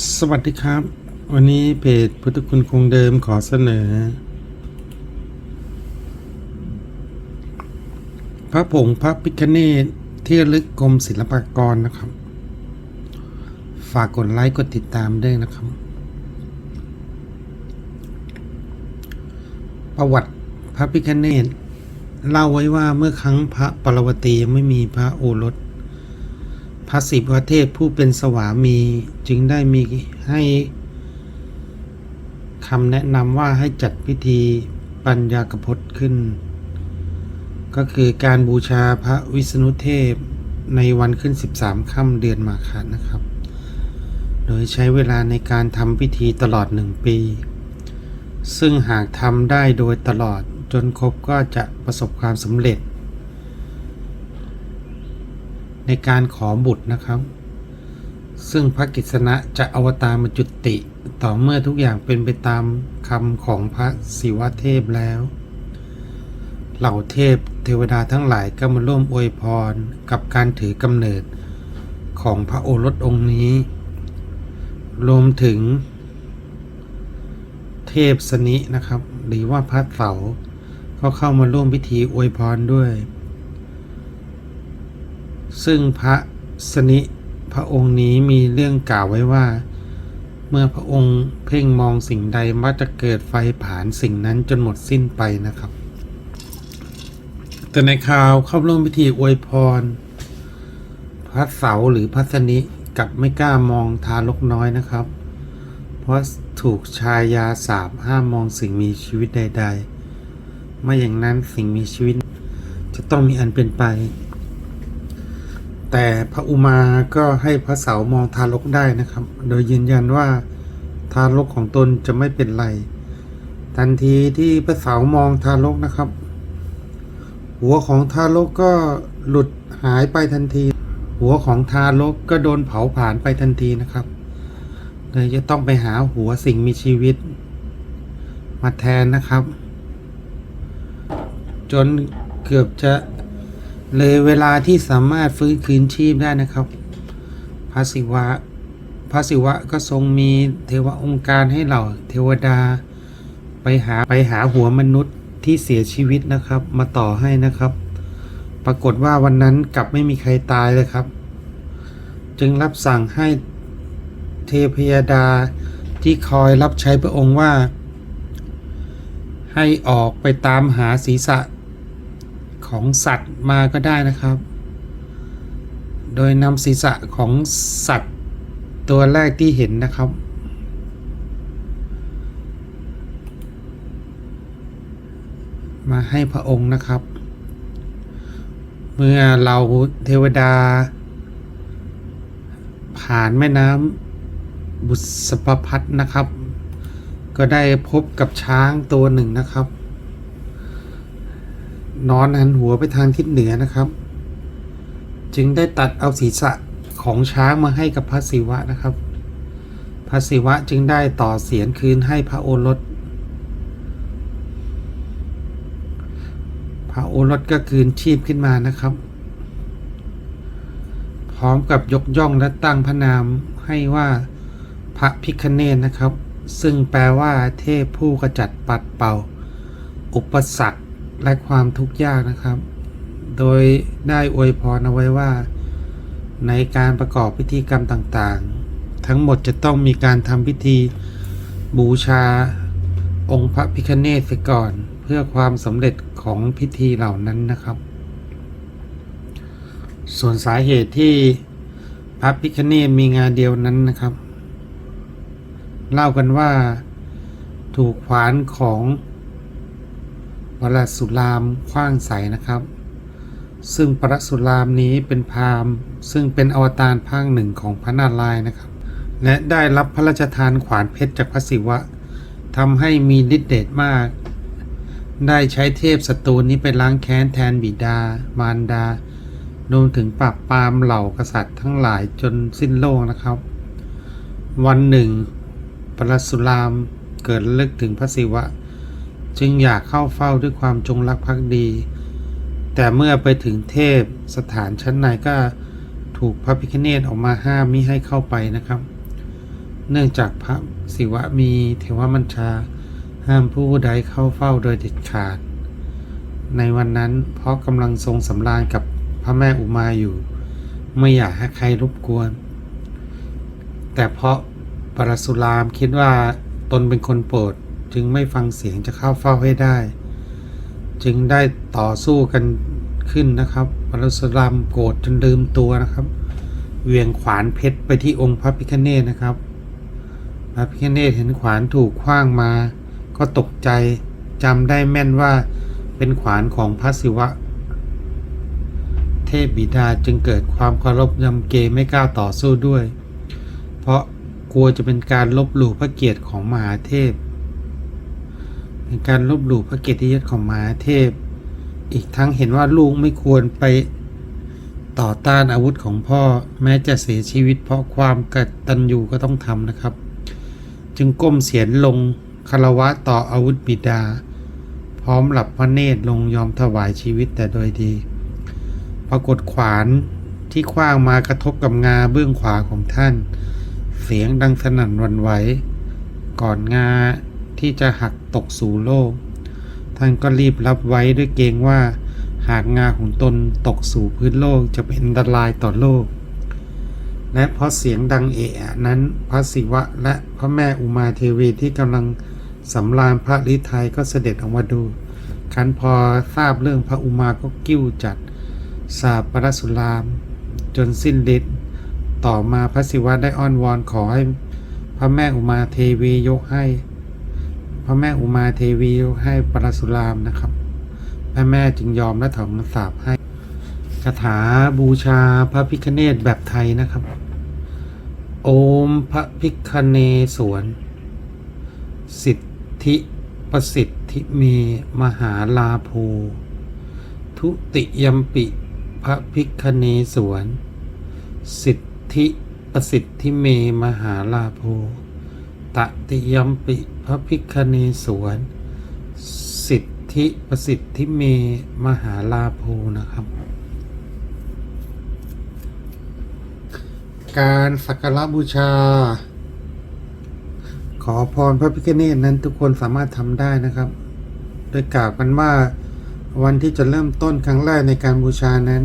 สวัสดีครับ วันนี้เพจพุทธคุณคงเดิมขอเสนอ พระผงพระพิคเนตที่ลึกกรมศิลปากรนะครับ ฝากกดไลค์กดติดตามด้วยนะครับ ประวัติพระพิคเนตเล่าไว้ว่าเมื่อครั้งพระปรวตียังไม่มีพระโอรส พระศิวเทพผู้เป็นสวามีจึงได้มีให้คำแนะนำว่าให้จัดพิธีปัญญากพจน์ขึ้น ก็คือการบูชาพระวิษณุเทพในวันขึ้น 13ค่ำเดือนมาฆะนะครับ โดยใช้เวลาในการทำพิธีตลอดหนึ่งปี ซึ่งหากทำได้โดยตลอดจนครบก็จะประสบความสำเร็จ ในการขอบุตรนะครับ ซึ่งพระกิษณะจะอวตารมาจุติ ต่อเมื่อทุกอย่างเป็นไปตามคำของพระศิวเทพแล้ว เหล่าเทพเทวดาทั้งหลายก็มาร่วมอวยพรกับการถือกำเนิดของพระโอรสองค์นี้ รวมถึง เทพสนินะครับ หรือว่าพระเสาก็เข้ามาร่วมพิธีอวยพรด้วย ซึ่งพระสนิพระองค์นี้มีเรื่องกล่าวไว้ว่า เมื่อพระองค์เพ่งมองสิ่งใดมักจะเกิดไฟผานสิ่งนั้นจนหมดสิ้นไปนะครับ แต่ในข่าวเข้าร่วมพิธีอวยพร พระเสาหรือพระสนิกลับไม่กล้ามองทารกน้อยนะครับ เพราะถูกชายาสาบห้ามมองสิ่งมีชีวิตใด ๆ ไม่อย่างนั้นสิ่งมีชีวิตจะต้องมีอันเป็นไป แต่พระอุมาก็ให้พระเสามองทารกได้นะครับ โดยยืนยันว่าทารกของตนจะไม่เป็นไร ทันทีที่พระเสามองทารกนะครับ หัวของทารกก็หลุดหายไปทันที หัวของทารกก็โดนเผาผลาญไปทันทีนะครับเลยจะต้องไปหาหัวสิ่งมีชีวิต มาแทนนะครับ จนเกือบจะ เลยเวลาที่สามารถฟื้นคืนชีพได้นะครับ พระศิวะ พระศิวะก็ทรงมีเทวองค์การให้เหล่าเทวดาไปหาไปหาหัวมนุษย์ที่เสียชีวิตนะครับ มาต่อให้นะครับ ปรากฏว่าวันนั้นกลับไม่มีใครตายเลยครับ จึงรับสั่งให้เทพยดาที่คอยรับใช้พระองค์ว่า ให้ออกไปตามหาศีรษะ ของสัตว์มาก็ได้นะครับ โดยนำศีรษะของสัตว์ตัวแรกที่เห็นนะครับ มาให้พระองค์นะครับ เมื่อเราเทวดา ผ่านแม่น้ำบุษปพัฒนะครับ ก็ได้พบกับช้างตัวหนึ่งนะครับ นอนหันหัวไปทางทิศเหนือนะครับ จึงได้ตัดเอาศีรษะของช้างมาให้กับพระศิวะนะครับ พระศิวะจึงได้ต่อเสียนคืนให้พระโอรส พระโอรสก็คืนชีพขึ้นมานะครับ พร้อมกับยกย่องและตั้งพระนามให้ว่าพระพิคเนตนะครับ ซึ่งแปลว่าเทพผู้กระจัดปัดเป่า อุปสรรค และความทุกข์ยากนะครับ โดยได้อวยพรเอาไว้ว่า ในการประกอบพิธีกรรมต่างๆ ทั้งหมดจะต้องมีการทำพิธีบูชาองค์พระพิคเนตเสียก่อน เพื่อความสำเร็จของพิธีเหล่านั้นนะครับ ส่วนสาเหตุที่พระพิคเนตมีงานเดียวนั้นนะครับ เล่ากันว่าถูกขวานของ วรสุรามคว้างใสนะครับ ซึ่งประสุรามนี้เป็นพราหมณ์ ซึ่งเป็นอวตารภาคหนึ่งของพระนารายณ์นะครับ และได้รับพระราชทานขวานเพชรจากพระศิวะทำให้มีฤทธิ์เดชมาก ได้ใช้เทพศัตรูนี้ไปล้างแค้นแทนบิดา มารดารวมถึงปราบปรามเหล่ากษัตริย์ทั้งหลายจนสิ้นโลกนะครับ วันหนึ่งปรสุรามเกิดระลึกถึงพระศิวะ จึงอยากเข้าเฝ้าด้วยความจงรักภักดี แต่เมื่อไปถึงเทพสถานชั้นในก็ถูกพระพิคเนตออกมาห้ามมิให้เข้าไปนะครับ เนื่องจากพระศิวะมีเทวมัญชาห้ามผู้ใดเข้าเฝ้าโดยเด็ดขาด ในวันนั้นเพราะกำลังทรงสำราญกับพระแม่อุมาอยู่ ไม่อยากให้ใครรบกวน แต่เพราะปรสุรามคิดว่าตนเป็นคนโปรด จึงไม่ฟังเสียงจะเข้าเฝ้าให้ได้ จึงได้ต่อสู้กันขึ้นนะครับปรสุรามโกรธจนลืมตัวนะครับ เวียงขวานเพชรไปที่องค์พระพิฆเนศนะครับ พระพิฆเนศเห็นขวานถูกคว้างมา ก็ตกใจจำได้แม่นว่าเป็นขวานของพระศิวะ เทพบิดาจึงเกิดความเคารพยำเกรงไม่กล้าต่อสู้ด้วย เพราะกลัวจะเป็นการลบหลู่พระเกียรติของมหาเทพ็นการลบหลู่พระเกียรติยศของมหาเทพ อีกทั้งเห็นว่าลูกไม่ควรไปต่อต้านอาวุธของพ่อแม้จะเสียชีวิตเพราะความกตัญญูก็ต้องทำนะครับ จึงก้มเสียนลงคารวะต่ออาวุธบิดา พร้อมหลับพระเนตรลงยอมถวายชีวิตแต่โดยดี ปรากฏขวานที่คว้างมากระทบกับงาเบื้องขวาของท่าน เสียงดังสนั่นหวันไหว ก่อนงา ที่จะหักตกสู่โลก ท่านก็รีบรับไว้ด้วยเกรงว่า หากงาของตนตกสู่พื้นโลกจะเป็นอันตรายต่อโลก และเพราะเสียงดังเอะนั้นพระศิวะและพระแม่อุมาเทวีที่กำลังสำราญพระฤทัยก็เสด็จออกมาดูคันพอทราบเรื่องพระอุมาก็กิ้วจัดสาปปรสุราม จนสิ้นฤทธิ์ต่อมาพระศิวะได้อ้อนวอนขอให้พระแม่อุมาเทวียกให้ พระแม่อุมาเทวีให้ปรสุรามนะครับ พระแม่จึงยอมและถอนสาปให้คาถาบูชาพระพิคเนตแบบไทยนะครับ โอมพระพิคเนศวรสิทธิประสิทธิเมมหาลาโภทุติยมปิพระพิคเนศวรสิทธิประสิทธิเมมหาลาโภตติยมปิ พระพิคเนศวรสิทธิประสิทธิเมมหาลาโภนะครับ การสักการะบูชา ขอพรพระพิฆเนศนั้นทุกคนสามารถทำได้นะครับ โดยกล่าวกันว่าวันที่จะเริ่มต้นครั้งแรกในการบูชานั้น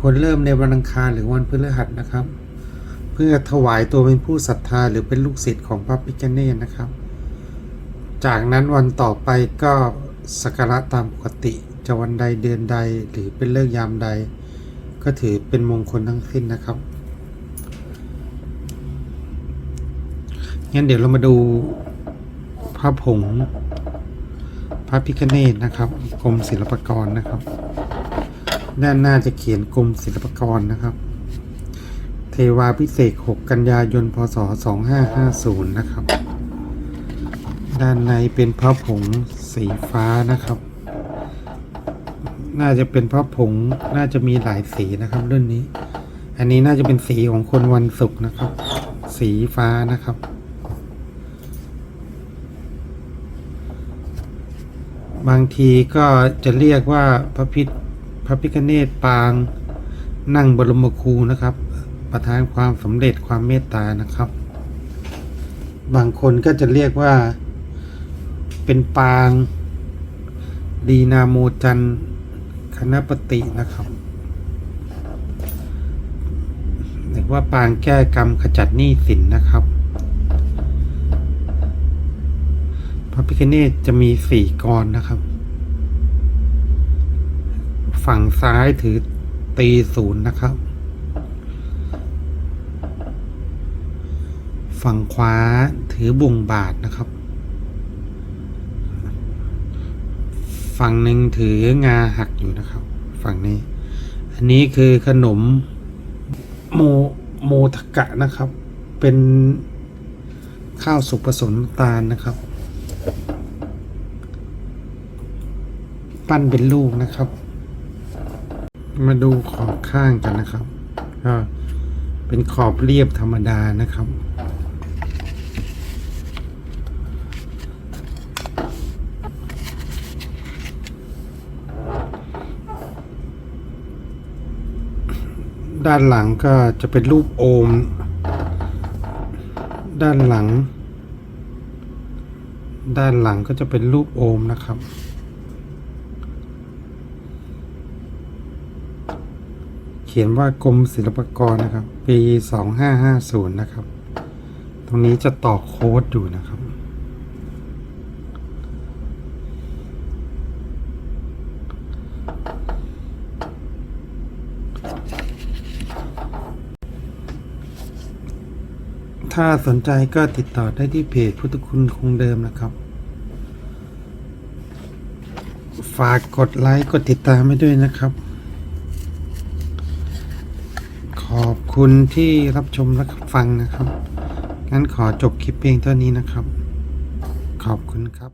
ควรเริ่มในวันอังคารหรือวันพฤหัสนะครับ เพื่อถวายตัวเป็นผู้ศรัทธาหรือเป็นลูกศิษย์ของพระพิฆเนศนะครับ จากนั้นวันต่อไปก็สักการะตามปกติจะวันใดเดือนใดหรือเป็นเลิกยามใด ก็ถือเป็นมงคลทั้งสิ้นนะครับงั้นเดี๋ยวเรามาดูพระผงพระพิคเนตนะครับกรมศิลปากรนะครับ ด้านหน้าจะเขียนกรมศิลปากรนะครับ เทวาพิเศษก6กันยายน พศ 2550 นะครับ ด้านในเป็นพระผงสีฟ้านะครับ น่าจะเป็นพระผงน่าจะมีหลายสีนะครับรุ่นนี้ อันนี้น่าจะเป็นสีของคนวันศุกร์นะครับ สีฟ้านะครับ บางทีก็จะเรียกว่าพระพิษพระพิคเนตปางนั่งบรมครูนะครับ ประทานความสำเร็จความเมตตานะครับ บางคนก็จะเรียกว่า เป็นปางดีนาโมจันคณปฏินะครับหรือว่าปางแก้กรรมขจัดหนี้สินนะครับ พระพิคเนตจะมีสี่กรนะครับ ฝั่งซ้ายถือตีศูนย์นะครับ ฝั่งขวาถือบุงบาทนะครับ ฝั่งหนึ่งถืองาหักอยู่นะครับ ฝั่งนี้ อันนี้คือขนมโมโมทกะนะครับ เป็นข้าวสุกผสมตาลนะครับ ปั้นเป็นลูกนะครับ มาดูขอบข้างกันนะครับก็เป็นขอบเรียบธรรมดานะครับ ด้านหลังก็จะเป็นรูปโอม ด้านหลัง ด้านหลังก็จะเป็นรูปโอมนะครับ เขียนว่ากรมศิลปากรนะครับ ปีสองห้าห้าศูนย์นะครับ ตรงนี้จะต่อโค้ดอยู่นะครับ ถ้าสนใจก็ติดต่อได้ที่เพจพุทธคุณคงเดิมนะครับ ฝากกดไลค์กดติดตามให้ด้วยนะครับ ขอบคุณที่รับชมและฟังนะครับ งั้นขอจบคลิปเพียงเท่านี้นะครับ ขอบคุณครับ